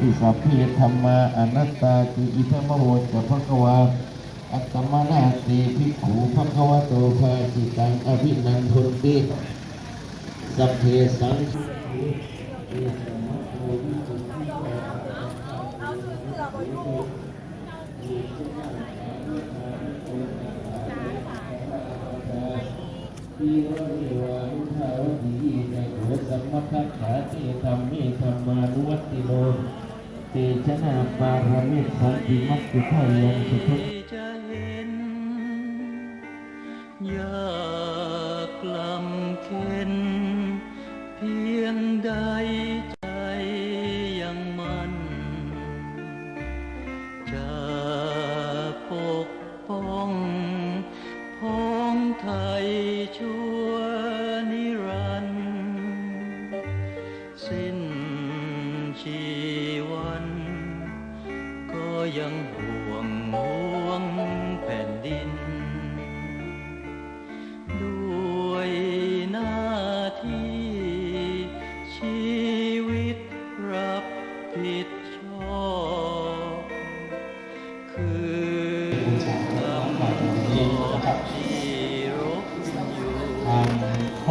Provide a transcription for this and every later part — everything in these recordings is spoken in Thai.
ติสัพเพธรรมะอนัตตาติอิทัมโหตภะกวาอัตตมนาติภิกขุภะกวะโตภาสิตังอภินันทนติสัพเพสังฆุทีวะเทวานุาวดีในโหสัมมัคคะเตธรรมเมธรรมานุวัติโน ติชนะปารมีตสันติมักคุไทยลงสุทุ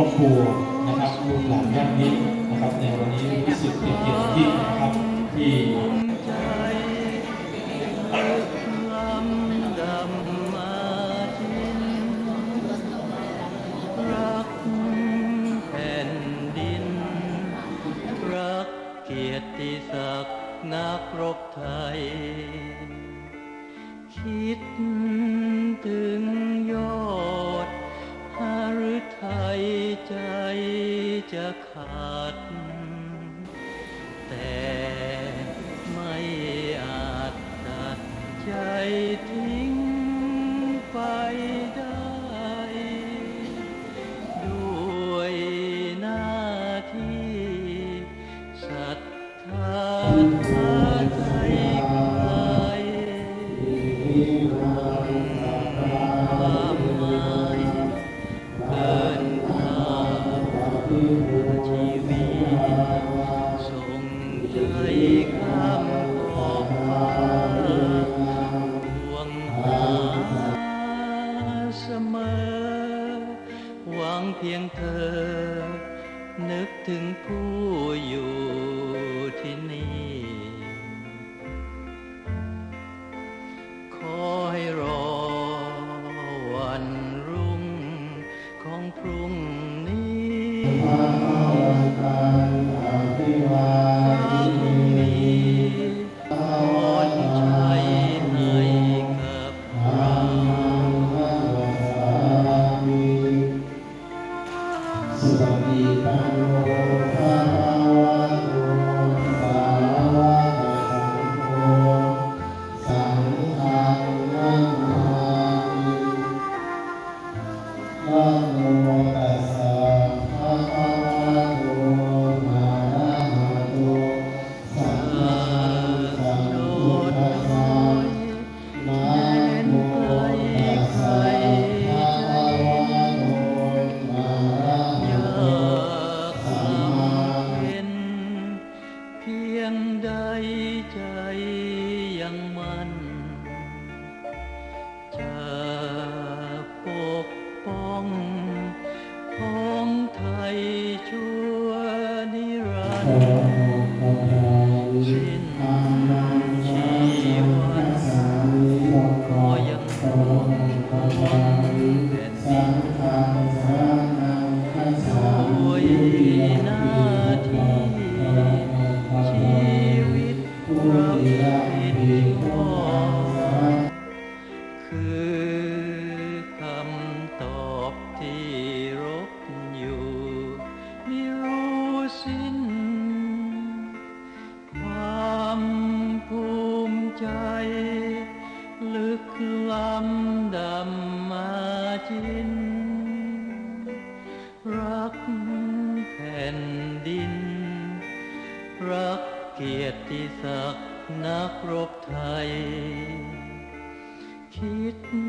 อบครัวนะครับลูกหลานญาติมิตนะครับในวันนี้รู้สึกเป็เกียรติยิ่งนะครับที่นักรบไทย Jai Amen. คิ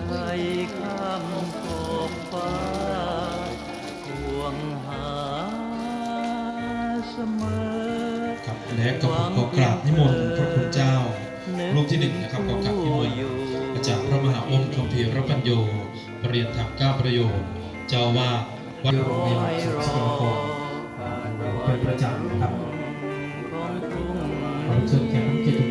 งใจข้ามขอบฟ้าห่วงหาเสมอครับและกับผมขอกราบนิมนต์พระคุณเจ้า รูปที่หนึ่งนะครับขอกราบนิมนต์อาจารย์พระมหาอมคัมภีรปัญโยปรเริยนธรรมก้าประโยชน์ เจ้าวาดวัดโรงพยาบาลสมุทรสาครเป็นประจำนะครับขอเชิญแขกรับเกียรติ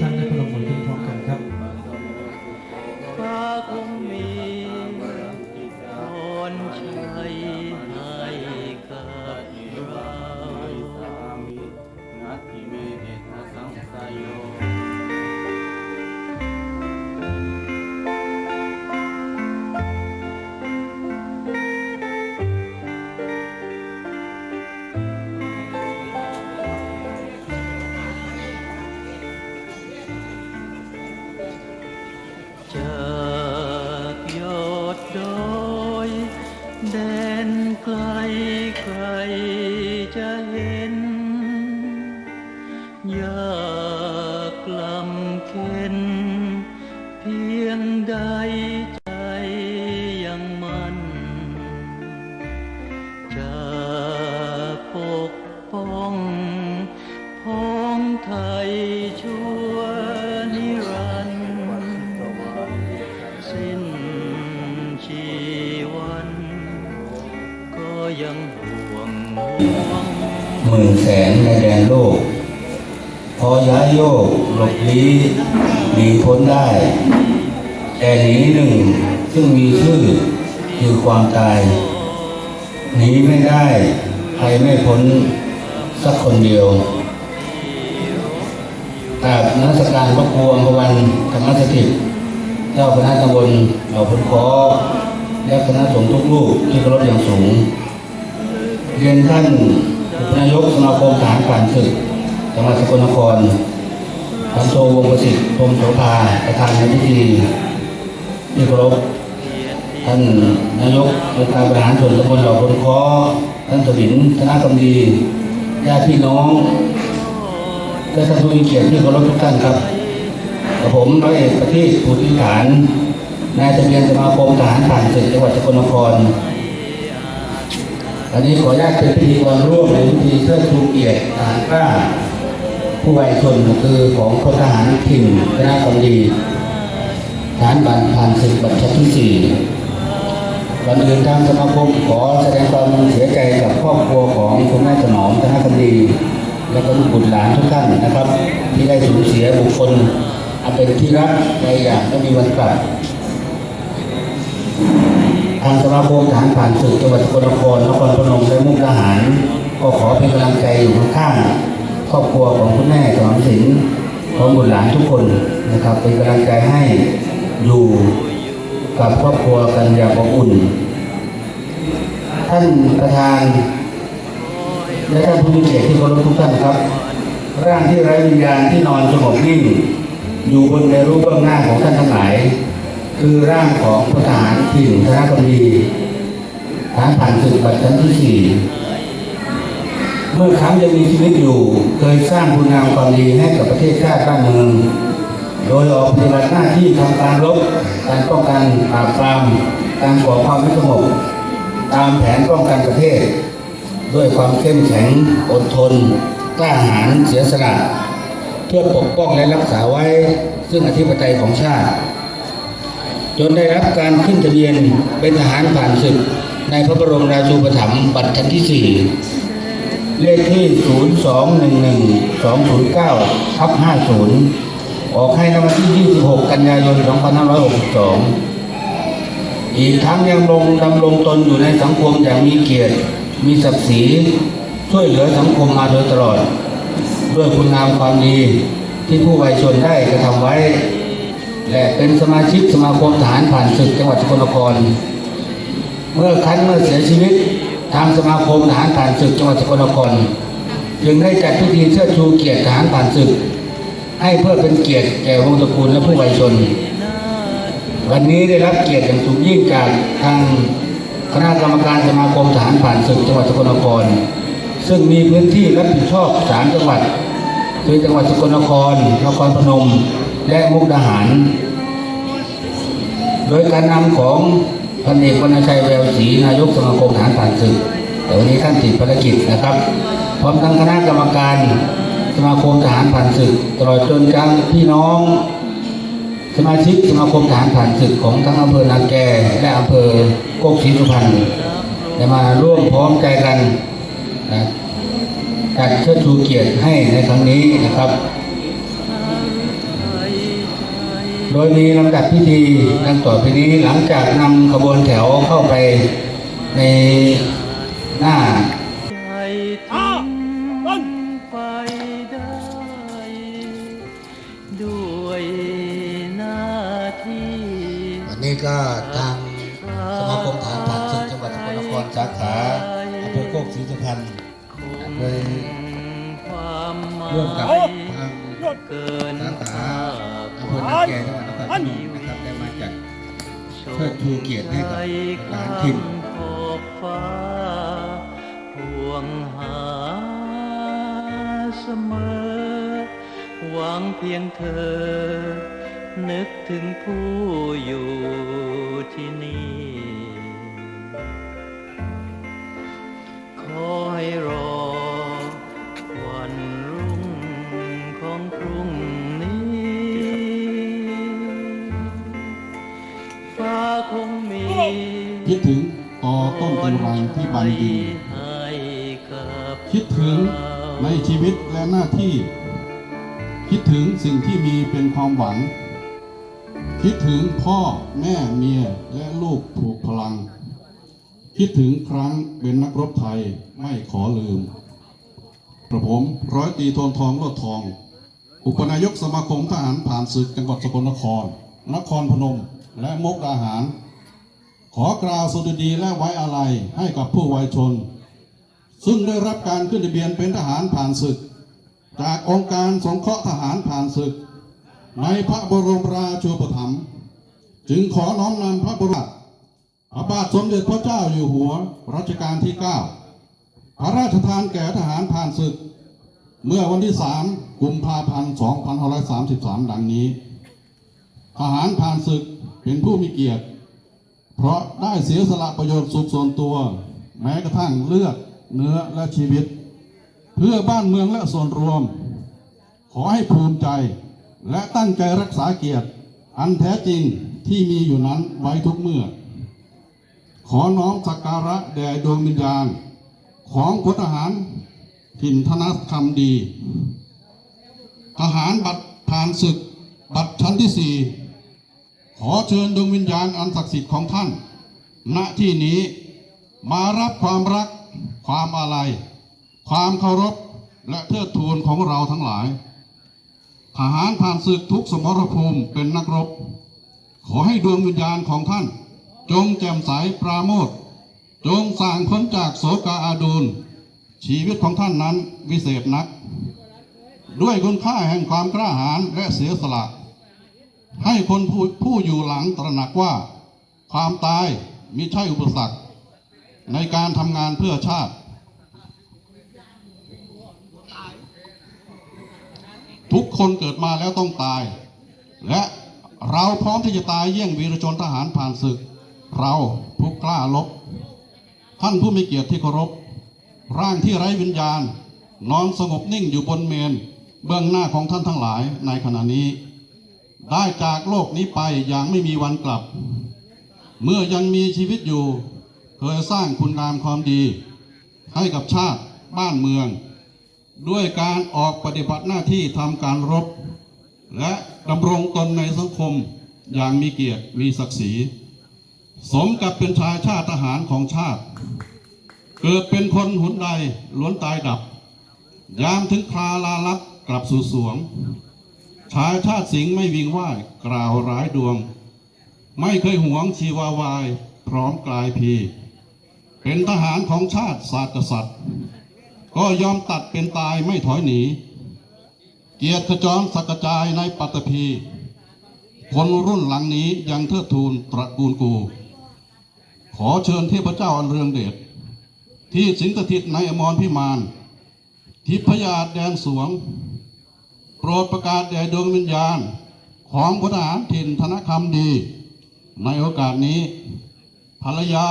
ปองพองไทยชั่วนิรันดร์สิ้นชีวันก็ยังห่วงหมื่นแสนในแดนโลก พอย้ายโยกหลบลี้หนีพ้นได้ แต่หนีหนึ่งซึ่งมีชื่อคือความตายหนีไม่ได้ใครไม่พ้น สักคนเดียวกราบนักสการพระครูอัมพวันธรรมสถิตเจ้าคณะตำบลเหล่าพุทธคอและคณะสงฆ์ทุกรูปที่เคารพอย่างสูง เรียนท่านนายกสมาคมทหารผ่านศึกจังหวัดสกลนครพันโทวงศ์ประสิทธิ์พรมโสภาประธานในพิธีที่เคารพท่านนายกองค์การบริหารส่วนตำบลเหล่าคนค้อท่านสวินธนกำดี ญาติพี่น้องและท่านผู้มีเกียรติที่เคารพทุกท่านครับกับผมร้อยเอกประทีปภูติฐานนายทะเบียนสมาคมทหารผ่านศึกจังหวัดสกลนครอันนี้ขออนุญาตเป็นพิธีกรร่วมในพิธีเชิดชูเกียรติทหารกล้าผู้วัยชนคือของพลทหารถิ่นคณะกำดีทหารบันผ่านศึกบัตรชั้นที่สี่ วันอื่นทางสมาคมขอแสดงความเสียใจกับครอบครัวของคุณแม่ถนอมคณะกำดี และก็ลูกบุตรหลานทุกท่านนะครับ ที่ได้สูญเสียบุคคลอันเป็นที่รักในอย่างไม่มีวันกลับทางสมาคมทหารผ่านศึกจังหวัดสกลนครนครพนมและมุกดาหาร ก็ขอเป็นกำลังใจอยู่ข้างครอบครัวของคุณแม่สมรสินของบุตรหลานทุกคนนะครับ เป็นกำลังใจให้อยู่ กับครอบครัวกันอย่างอบอุ่น ท่านประธาน และท่านผู้มีเกียรติที่เคารพทุกท่านครับ ร่างที่ไร้วิญญาณที่นอนสงบนิ่ง อยู่บนในรูปเบื้องหน้าของท่านทั้งหลาย คือร่างของพลทหารถิ่นธนกำดีทหารผ่านศึกบัตรชั้นที่สี่เมื่อครั้งยังมีชีวิตอยู่ เคยสร้างคุณงามความดีให้กับประเทศชาติบ้านเมือง โดยออกปฏิบัติหน้าที่ทำการรบการป้องกันปราบปรามการก่อความไม่สงบตามแผนป้องกันประเทศ ด้วยความเข้มแข็งอดทน กล้าหาญเสียสละเพื่อปกป้องและรักษาไว้ซึ่งอธิปไตยของชาติ จนได้รับการขึ้นทะเบียนเป็นทหารผ่านศึกในพระบรมราชูปถัมภ์บัตรชั้นที่ 4 เลขที่ 0211209ทับ50 ออกให้ในวันที่ 26 กันยายน 2562 อีกทั้งยังลงดำรงตนอยู่ในสังคมอย่างมีเกียรติ มีศักดิ์ศรีช่วยเหลือสังคมมาโดยตลอด ด้วยคุณงามความดีที่ผู้วัยชนได้กระทำไว้ และเป็นสมาชิกสมาคมทหารผ่านศึกจังหวัดสกลนคร เมื่อครั้นเมื่อเสียชีวิตทางสมาคมทหารผ่านศึกจังหวัดสกลนคร จึงได้จัดพิธีเชิดชูเกียรติทหารผ่านศึก ให้เพื่อเป็นเกียรติแก่วงตระกูลและผู้วัยชน วันนี้ได้รับเกียรติอย่างสูงยิ่งจากทางคณะกรรมการสมาคมทหารผ่านศึกจังหวัดสกลนคร ซึ่งมีพื้นที่รับผิดชอบสามจังหวัด คือจังหวัดสกลนคร นครพนม และมุกดาหาร โดยการนำของพันเอกวรรณชัยแววศรีนายกสมาคมทหารผ่านศึกแต่วันนี้ท่านติดภารกิจนะครับ พร้อมทั้งคณะกรรมการ สมาคมทหารผ่านศึกตลอดจนยังพี่น้อง สมาชิกสมาคมทหารผ่านศึกของทั้งอำเภอนาแกและอำเภอโคกศรีสุพรรณได้มาร่วมพร้อมใจกันนะจัดเชิดชูเกียรติให้ในครั้งนี้นะครับ โดยมีลำดับพิธีดังต่อไปนี้หลังจากนำขบวนแถวเข้าไปในหน้า มอ หวังเพียงเธอ นึกถึงผู้อยู่ที่นี่ ขอให้รอ วันรุ่งของพรุ่งนี้ ฟ้าคงมีคิดถึงต่อต้นตุรังที่บันดินให้กับคิดถึงในชีวิต และหน้าที่ คิดถึงสิ่งที่มีเป็นความหวัง คิดถึงพ่อแม่เมียและลูกผูกพลัง คิดถึงครั้งเป็นนักรบไทยไม่ขอลืมกระผมร้อยตีทนทองโลดทอง อุปนายกสมาคมทหารผ่านศึกจังหวัดสกลนคร นครพนมและมุกดาหาร ขอกล่าวสดุดีและไว้อาลัยให้กับผู้วัยชน ซึ่งได้รับการขึ้นทะเบียนเป็นทหารผ่านศึก จากองค์การสงเคราะห์ทหารผ่านศึก ในพระบรมราชูปถัมภ์จึงขอน้อมนำพระบรมพระบาทสมเด็จพระเจ้าอยู่หัวรัชกาลที่ 9 พระราชทานแก่ทหารผ่านศึก เมื่อวันที่ 3 กุมภาพันธ์2533 ดังนี้ ทหารผ่านศึกเป็นผู้มีเกียรติ เพราะได้เสียสละประโยชน์สุขส่วนตัว แม้กระทั่งเลือดเนื้อและชีวิต เพื่อบ้านเมืองและส่วนรวม ขอให้ภูมิใจ และตั้งใจรักษาเกียรติ อันแท้จริงที่มีอยู่นั้นไว้ทุกเมื่อ ขอน้อมสักการะแด่ดวงวิญญาณ ของพลทหารถิ่นธนธรรมดี ทหารบัตรผ่านศึก บัตรชั้นที่สี่ขอเชิญดวงวิญญาณอันศักดิ์สิทธิ์ของท่าน ณที่นี้มารับความรักความอาลัย ความเคารพและเทิดทูนของเราทั้งหลายทหารผ่านศึกทุกสมรภูมิเป็นนักรบ ขอให้ดวงวิญญาณของท่าน จงแจ่มใสปราโมทจงสางพ้นจากโศกาอาดูล ชีวิตของท่านนั้นวิเศษนัก ด้วยคุณค่าแห่งความกล้าหาญและเสียสละ ให้คนผู้ผู้อยู่หลังตระหนักว่า ความตายมิใช่อุปสรรค ในการทำงานเพื่อชาติ ทุกคนเกิดมาแล้วต้องตาย และเราพร้อมที่จะตายเยี่ยงวีรชนทหารผ่านศึก เราผู้กล้าลบ ท่านผู้มีเกียรติที่เคารพ ร่างที่ไร้วิญญาณ นอนสงบนิ่งอยู่บนเมน เบื้องหน้าของท่านทั้งหลายในขณะนี้ ได้จากโลกนี้ไปอย่างไม่มีวันกลับ เมื่อยังมีชีวิตอยู่ เคยสร้างคุณงามความดี ให้กับชาติบ้านเมือง ด้วยการออกปฏิบัติหน้าที่ทำการรบ และดำรงตนในสังคมอย่างมีเกียรติมีศักดิ์ศรี สมกับเป็นชายชาติทหารของชาติ เกิดเป็นคนหุนใดล้วนตายดับ ยามถึงคราลาลับกลับสู่สวง ชายชาติสิงห์ไม่วิงว่ายกล่าวร้ายดวง ไม่เคยหวงชีวาวาย พร้อมกลายพี เป็นทหารของชาติศาสตร์กษัตริย์ ก็ยอมตัดเป็นตายไม่ถอยหนี เกียรติจรสักกระจายในปัตตภีคนรุ่นหลังนี้ยังเทิดทูนตระกูลกู ขอเชิญเทพเจ้าอันเรืองเดชที่สิงสถิตในอมรพิมานทิพยาแดนสวง โปรดประกาศแด่ดวงวิญญาณของพลทหารถิ่นธนคำดี ในโอกาสนี้ ภรรยา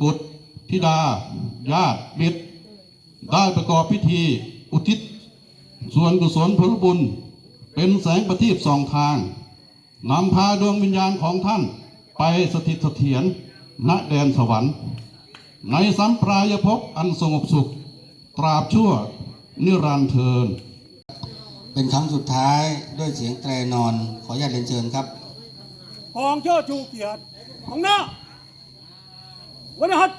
บุตรธิดา ญาติมิตร ได้ประกอบพิธีอุทิศ ส่วนกุศลผลบุญ เป็นแสงประทีปสองทางนำพาดวงวิญญาณของท่านไปสถิตเสถียรณแดนสวรรค์ ในสัมปรายภพอันสงบสุข ตราบชั่วนิรันดร์เทิน เป็นครั้งสุดท้ายด้วยเสียงแตรนอน ขออนุญาตเรียนเชิญครับของเชิดชูเกียรติของหน้าวันหัด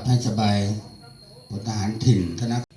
บให้สบายพลทหารถิ่นธนท่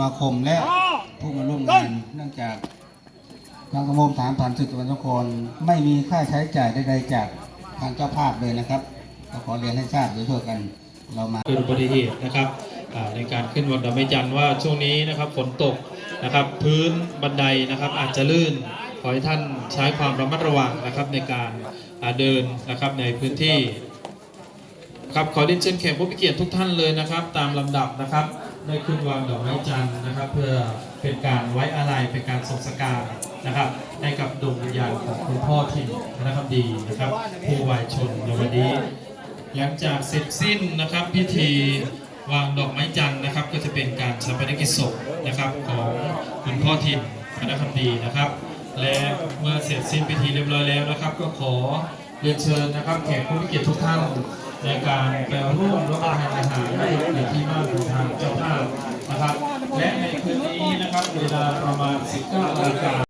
มาชิกสมาคมและอ้าผู้มาร่วมงานเนื่องจากทางกระมวลฐานผ่านศึกตะวันตกรไม่มีค่าใช้จ่ายใดๆจากทางเจ้าภาพเลยนะครับก็ขอเรียนให้ทราบโดยทั่วกันเรามาเกิดอุบัติเหตุนะครับอ่าในการขึ้นวันดอกไม้จันทร์ว่าช่วงนี้นะครับฝนตกนะครับ พื้นบันไดนะครับอาจจะลื่นขอให้ท่านใช้ความระมัดระวังนะครับในการอ่าเดินนะครับในพื้นที่ครับขอเรียนเชิญแขกผู้มีเกียรติทุกท่านเลยนะครับ ตามลำดับนะครับ ได้ขึ้นวางดอกไม้จันทร์นะครับ เพื่อเป็นการไว้อาลัยเป็นการส่งสการนะครับให้กับดวงวิญญาณของคุณพ่อที่นะครับดีนะครับ ผู้วายชนในวันนี้ หลังจากเสร็จสิ้นนะครับพิธีวางดอกไม้จันทร์นะครับ ก็จะเป็นการชาปนกิจศพนะครับของคุณพ่อทินนะครับดีนะครับ และเมื่อเสร็จสิ้นพิธีเรียบร้อยแล้วนะครับ ก็ขอ เรียนเชิญนะครับแขกผู้มีเกียรติทุกท่านในการไปร่วมรับประทานอาหารในที่บ้านของทางเจ้าภาพนะครับ และในคืนนี้นะครับเวลาประมาณ 19นาฬิกา